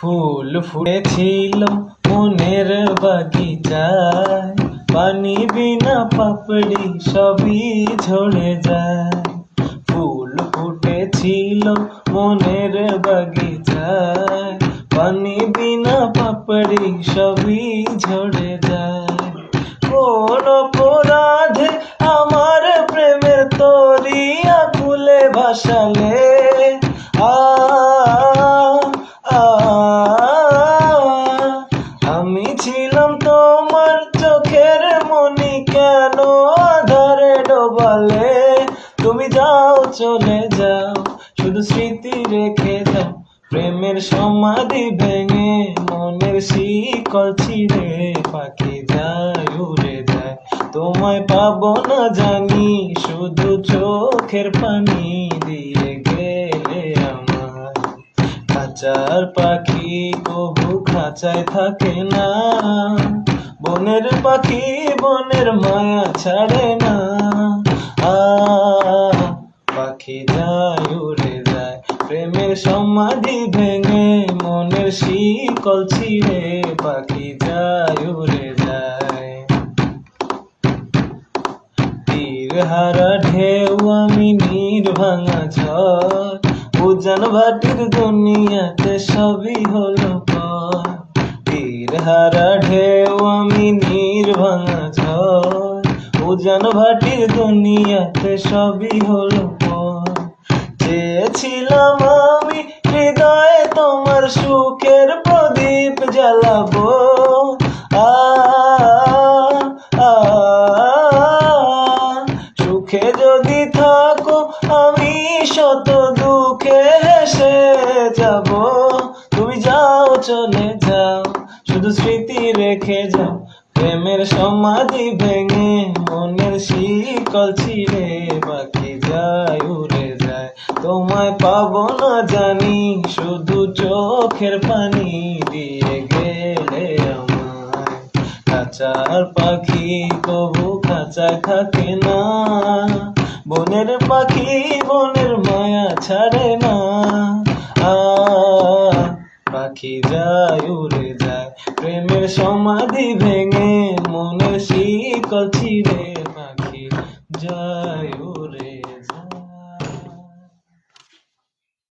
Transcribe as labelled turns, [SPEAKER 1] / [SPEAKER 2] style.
[SPEAKER 1] ফুল ফুটেছিল মনের বাগিচায়। পানি বিনা পাপড়ি সবই ঝরে যায়। ফুল ফুটেছিল মনের বাগিচায়। পানি বিনা পাপড়ি সবই ঝরে যায়। কোন অপরাধে আমার প্রেমের তরিয়া খুলে ভাসালে। যাও চলে যাও। শুধু স্মৃতি রেখে যাও প্রেমের সমাধি ভেঙে মনের শিকল ছিঁড়ে পাখি যায়, উড়ে যায়। তোমায় পাবো না জানি, শুধু চোখের পানি দিয়ে গেলে আমার। খাঁচার পাখি কবু খাঁচায় থাকে না। বনের পাখি বনের মায়া ছাড়ে না। আ পাখি যায়, উড়ে যায়। প্রেমের সমাধি ভেঙে মনের শিকল ছিঁড়ে পাখি যায়, উড়ে যায়। তীর হারা ঢেউ আমি নীর ভাঙা ঝড়। উজান ভাটির দুনিয়াতে সবই হলো পর। তীর হারা ঢেউ আমি নীর ভাঙা ঝড়। উজান ভাটির দুনিয়াতে সবই হলো পর আমি, হৃদয়ে তোমার সুখের প্রদীপ জ্বালাবো। সুখে যদি থাকো, আমি শত দুঃখে হেসে যাব। তুমি যাও, চলে যাও, শুধু স্মৃতি রেখে যাও। প্রেমের সমাধি ভেঙে মনের শিকল তোমায় পাবো না জানি, শুধু চোখের পানি দিয়ে গেলে আমায়। খাঁচার পাখি কবু খাঁচায় থাকে না। বনের পাখি, বনের মায়া ছাড়ে না। পাখি যায়, উড়ে যায়, প্রেমের সমাধি ভেঙে মনের শিকল ছিঁড়ে। পাখি যায়